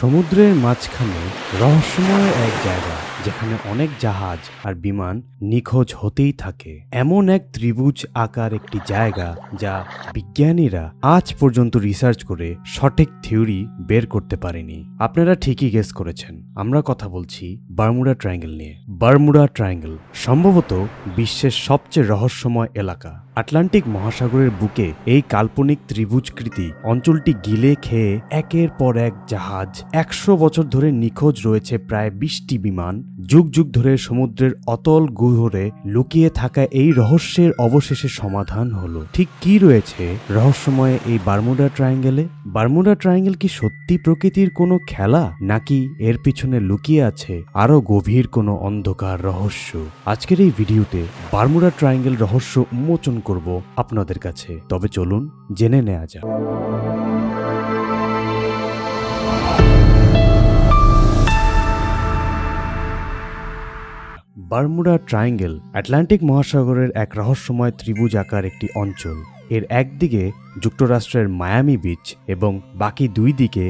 সমুদ্রের মাঝখানে রহস্যময় এক জায়গা যেখানে অনেক জাহাজ আর বিমান নিখোঁজ হতেই থাকে। এমন এক ত্রিভুজ আকার একটি জায়গা যা বিজ্ঞানীরা আজ পর্যন্ত রিসার্চ করে সঠিক থিওরি বের করতে পারেনি। আপনারা ঠিকই গেস করেছেন। আমরা কথা বলছি বারমুডা ট্রায়াঙ্গেল নিয়ে। বারমুডা ট্রায়াঙ্গেল সম্ভবত বিশ্বের সবচেয়ে রহস্যময় এলাকা। আটলান্টিক মহাসাগরের বুকে এই কাল্পনিক ত্রিভুজকৃতি অঞ্চলটি গিলে খেয়ে একের পর এক জাহাজ একশো বছর ধরে নিখোঁজ রয়েছে প্রায় বিশটি বিমান। যুগ যুগ ধরে সমুদ্রের অতল গুহরে লুকিয়ে থাকা এই রহস্যের অবশেষে সমাধান হলো। ঠিক কি রয়েছে রহস্যময় এই বারমুডা ট্রায়াঙ্গেলে? বারমুডা ট্রায়াঙ্গেল কি সত্যি প্রকৃতির কোনো খেলা, নাকি এর পিছনে লুকিয়ে আছে আরও গভীর কোনো অন্ধকার রহস্য? আজকের এই ভিডিওতে বারমুডা ট্রায়াঙ্গেল রহস্য উন্মোচন করব আপনাদের কাছে। তবে চলুন জেনে নেওয়া যাক। বারমুডা ট্রায়াঙ্গেল আটলান্টিক মহাসাগরের এক রহস্যময় ত্রিভুজ আকার একটি অঞ্চল। এর একদিকে যুক্তরাষ্ট্রের মায়ামি বিচ এবং বাকি দুই দিকে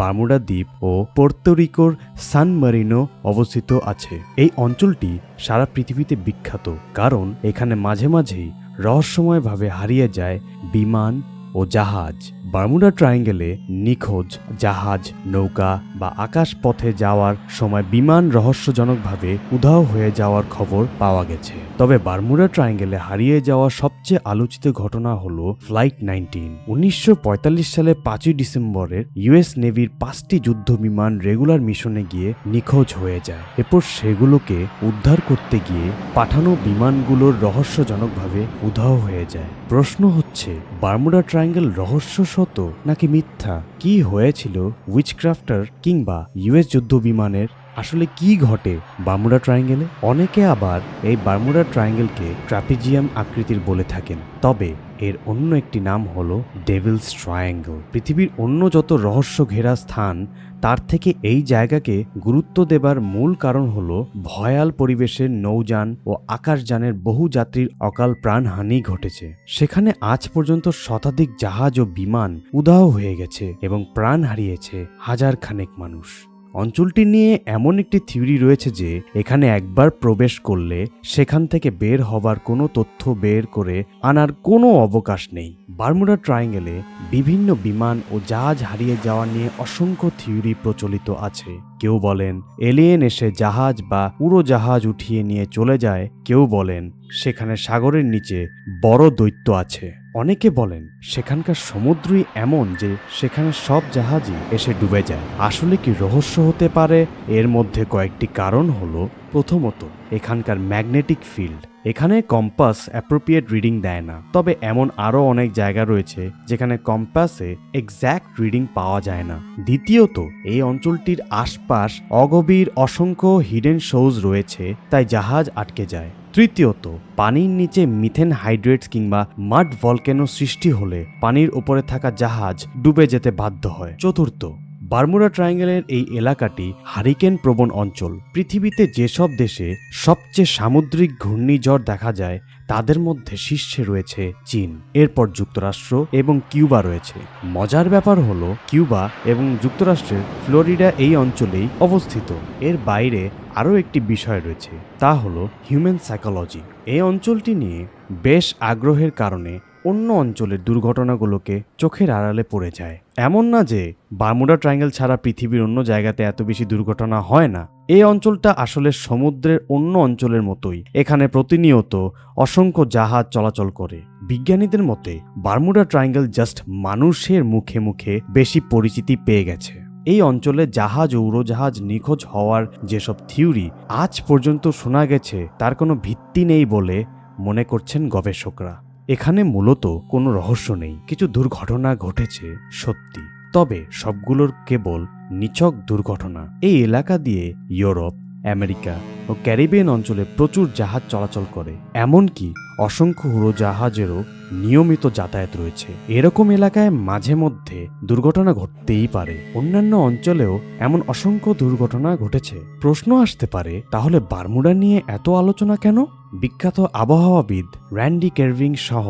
বারমুডা দ্বীপ ও পোর্তোরিকোর সান মারিনো অবস্থিত আছে। এই অঞ্চলটি সারা পৃথিবীতে বিখ্যাত, কারণ এখানে মাঝে মাঝেই রহস্যময়ভাবে হারিয়ে যায় বিমান ও জাহাজ। বারমুডা ট্রায়াঙ্গেলে নিখোঁজ, জাহাজ, নৌকা বা আকাশ পথে যাওয়ার সময় বিমান রহস্যজনকভাবে উধাও হয়ে যাওয়ার খবর পাওয়া গেছে। তবে বারমুডা ট্রায়াঙ্গেলে হারিয়ে যাওয়া সবচেয়ে আলোচিত ঘটনা হল ফ্লাইট নাইনটিন। উনিশশো সালে পাঁচই ডিসেম্বরের ইউএস নেভির পাঁচটি যুদ্ধ বিমান রেগুলার মিশনে গিয়ে নিখোঁজ হয়ে যায়। এরপর সেগুলোকে উদ্ধার করতে গিয়ে পাঠানো বিমানগুলোর রহস্যজনকভাবে উধাও হয়ে যায়। প্রশ্ন হচ্ছে, বারমুডা ট্রায়াঙ্গেল রহস্য সত নাকি মিথ্যা? কি হয়েছিল? উইচক্রাফটার কিংবা ইউএস যুদ্ধ বিমানের আসলে কি ঘটে বার্মুডা ট্রায়াঙ্গেলে অনেকে আবার এই বার্মুডা ট্রায়াঙ্গেলকে ট্রাপিজিয়াম আকৃতির বলে থাকেন। তবে এর অন্য একটি নাম হলো ডেভিলস ট্রায়াঙ্গেল পৃথিবীর অন্য যত রহস্য ঘেরা স্থান, তার থেকে এই জায়গাকে গুরুত্ব দেবার মূল কারণ হলো ভয়াল পরিবেশের নৌযান ও আকাশযানের বহু যাত্রীর অকাল প্রাণহানি ঘটেছে। সেখানে আজ পর্যন্ত শতাধিক জাহাজ ও বিমান উদাহ হয়ে গেছে এবং প্রাণ হারিয়েছে হাজার খানেক মানুষ। অঞ্চলটি নিয়ে এমন একটি থিওরি রয়েছে যে এখানে একবার প্রবেশ করলে সেখান থেকে বের হবার কোনো তথ্য বের করে আনার কোনো অবকাশ নেই। বারমুডা ট্রায়াঙ্গেলে বিভিন্ন বিমান ও জাহাজ হারিয়ে যাওয়া নিয়ে অসংখ্য থিওরি প্রচলিত আছে। কেউ বলেন, এলিয়েন এসে জাহাজ বা উড়োজাহাজ উঠিয়ে নিয়ে চলে যায়। কেউ বলেন, সেখানে সাগরের নিচে বড় দৈত্য আছে। অনেকে বলেন, সেখানকার সমুদ্রই এমন যে সেখানে সব জাহাজই এসে ডুবে যায়। আসলে কি রহস্য হতে পারে? এর মধ্যে কয়েকটি কারণ হলো, প্রথমত, এখানকার ম্যাগনেটিক ফিল্ড। এখানে কম্পাস অ্যাপ্রোপ্রিয়েট রিডিং দেয় না। তবে এমন আরও অনেক জায়গা রয়েছে, যেখানে কম্পাসে এক্স্যাক্ট রিডিং পাওয়া যায় না। দ্বিতীয়ত, এই অঞ্চলটির আশপাশ অগভীর অসংখ্য হিডেন শোজ রয়েছে, তাই জাহাজ আটকে যায়। তৃতীয়ত, পানির নিচে মিথেন হাইড্রেটস কিংবা মাড ভলকেনো সৃষ্টি হলে পানির উপরে থাকা জাহাজ ডুবে যেতে বাধ্য হয়। চতুর্থ বার্মুরা ট্রায়াঙ্গেলের এই এলাকাটি হারিকেন প্রবণ অঞ্চল। পৃথিবীতে যেসব দেশে সবচেয়ে সামুদ্রিক ঘূর্ণিঝড় দেখা যায় তাদের মধ্যে শীর্ষে রয়েছে চীন, এরপর যুক্তরাষ্ট্র এবং কিউবা রয়েছে। মজার ব্যাপার হলো, কিউবা এবং যুক্তরাষ্ট্রের ফ্লোরিডা এই অঞ্চলেই অবস্থিত। এর বাইরে আরও একটি বিষয় রয়েছে, তা হলো হিউম্যান সাইকোলজি। এই অঞ্চলটি নিয়ে বেশ আগ্রহের কারণে অন্য অঞ্চলের দুর্ঘটনাগুলোকে চোখের আড়ালে পড়ে যায়। এমন না যে বারমুডা ট্রায়াঙ্গেল ছাড়া পৃথিবীর অন্য জায়গাতে এত বেশি দুর্ঘটনা হয় না। এই অঞ্চলটা আসলে সমুদ্রের অন্য অঞ্চলের মতোই। এখানে প্রতিনিয়ত অসংখ্য জাহাজ চলাচল করে। বিজ্ঞানীদের মতে, বারমুডা ট্রায়াঙ্গেল জাস্ট মানুষের মুখে মুখে বেশি পরিচিতি পেয়ে গেছে। এই অঞ্চলে জাহাজ ও উড়োজাহাজ নিখোঁজ হওয়ার যেসব থিওরি আজ পর্যন্ত শোনা গেছে, তার কোনো ভিত্তি নেই বলে মনে করছেন গবেষকরা। এখানে মূলত কোনো রহস্য নেই, কিছু দুর্ঘটনা ঘটেছে, সত্যি। তবে সবগুলোর কেবল নিছক দুর্ঘটনা। এই এলাকা দিয়ে ইউরোপ আমেরিকা ও ক্যারিবিয়ান অঞ্চলে প্রচুর জাহাজ চলাচল করে, এমনকি অসংখ্য উড়োজাহাজেরও নিয়মিত যাতায়াত রয়েছে। এরকম এলাকায় মাঝে মধ্যে দুর্ঘটনা ঘটতেই পারে। অন্যান্য অঞ্চলেও এমন অসংখ্য দুর্ঘটনা ঘটেছে। প্রশ্ন আসতে পারে, তাহলে বারমুডা নিয়ে এত আলোচনা কেন? বিখ্যাত আবহাওয়াবিদ র্যান্ডি কেরভিং সহ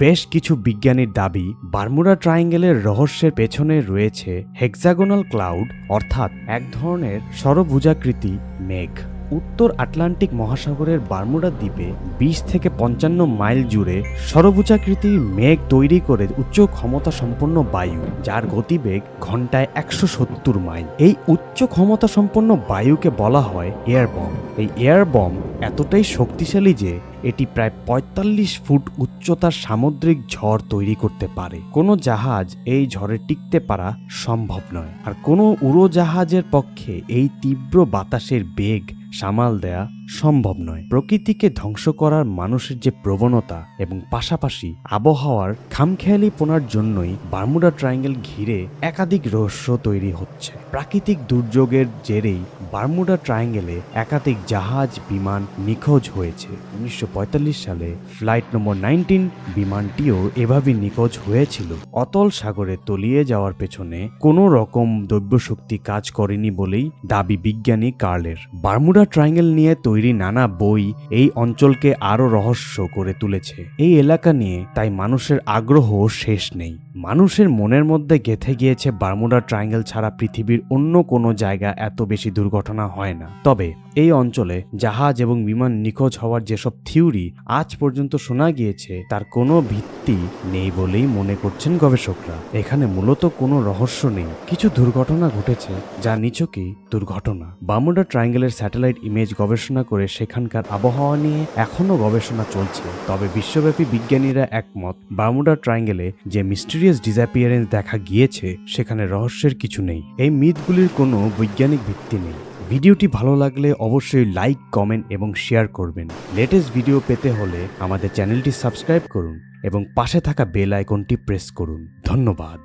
বেশ কিছু বিজ্ঞানীর দাবি বারমুডা ট্রায়াঙ্গেলের রহস্যের পেছনে রয়েছে হেক্সাগোনাল ক্লাউড, অর্থাৎ এক ধরনের সরভুজাকৃতি মেঘ। উত্তর আটলান্টিক মহাসাগরের বারমুডা দ্বীপে বিশ থেকে পঞ্চান্ন মাইল জুড়ে সরভুজাকৃতির মেঘ তৈরি করে উচ্চ ক্ষমতা সম্পন্ন বায়ু, যার গতিবেগ ঘন্টায় একশো সত্তর মাইল। এই উচ্চ ক্ষমতা সম্পন্ন বায়ুকে বলা হয় এয়ার বম। এই এয়ার বম এতটাই শক্তিশালী যে এটি প্রায় পঁয়তাল্লিশ ফুট উচ্চতার সামুদ্রিক ঝড় তৈরি করতে পারে। কোনো জাহাজ এই ঝড়ে টিকতে পারা সম্ভব নয়। আর কোনো উড়োজাহাজের পক্ষে এই তীব্র বাতাসের বেগ সামাল দেয়া সম্ভব নয়। প্রকৃতিকে ধ্বংস করার মানুষের যে প্রবণতা এবং পাশাপাশি আবহাওয়ার খামখেয়ালিপনার জন্যই বারমুডা ট্রায়াঙ্গেল ঘিরে একাধিক রহস্য তৈরি হচ্ছে। প্রাকৃতিক দুর্যোগের জেরেই বারমুডা ট্রায়াঙ্গেলে একাধিক জাহাজ, বিমান নিখোঁজ হয়েছে। উনিশশো পঁয়তাল্লিশ সালে ফ্লাইট নম্বর নাইনটিন বিমানটিও এভাবে নিখোঁজ হয়েছিল। অতল সাগরে তলিয়ে যাওয়ার পেছনে কোনো রকম দৈব্যশক্তি কাজ করেনি বলেই দাবি বিজ্ঞানী কার্লের। বারমুডা ট্রায়াঙ্গেল নিয়ে তৈরি নানা বই এই অঞ্চলকে আরও রহস্য করে তুলেছে। এই এলাকা নিয়ে তাই মানুষের আগ্রহ শেষ নেই। মানুষের মনের মধ্যে গেথে গিয়েছে বারমুডা ট্রায়াঙ্গেল ছাড়া পৃথিবীর অন্য কোনো জায়গা এত বেশি দুর্ঘটনা হয় না। তবে এই অঞ্চলে জাহাজ এবং বিমান নিখোঁজ হওয়ার যেসব থিওরি আজ পর্যন্ত শোনা গিয়েছে, তার কোনো ভিত্তি নেই বলেই মনে করছেন গবেষকরা। এখানে মূলত কোনো রহস্য নেই। কিছু দুর্ঘটনা ঘটেছে যা নিছকই দুর্ঘটনা। বামুডা ট্রায়াঙ্গেলের স্যাটেলাইট ইমেজ গবেষণা করে সেখানকার আবহাওয়া নিয়ে এখনও গবেষণা চলছে। তবে বিশ্বব্যাপী বিজ্ঞানীরা একমত বামুডা ট্রায়াঙ্গেলে যে মিস্টিরিয়াস ডিসঅ্যাপিয়ারেন্স দেখা গিয়েছে, সেখানে রহস্যের কিছু নেই। এই মিথগুলির কোনো বৈজ্ঞানিক ভিত্তি নেই। ভিডিওটি ভালো লাগলে অবশ্যই লাইক কমেন্ট এবং শেয়ার করবেন। লেটেস্ট ভিডিও পেতে হলে আমাদের চ্যানেলটি সাবস্ক্রাইব করুন এবং পাশে থাকা বেল আইকনটি প্রেস করুন। ধন্যবাদ।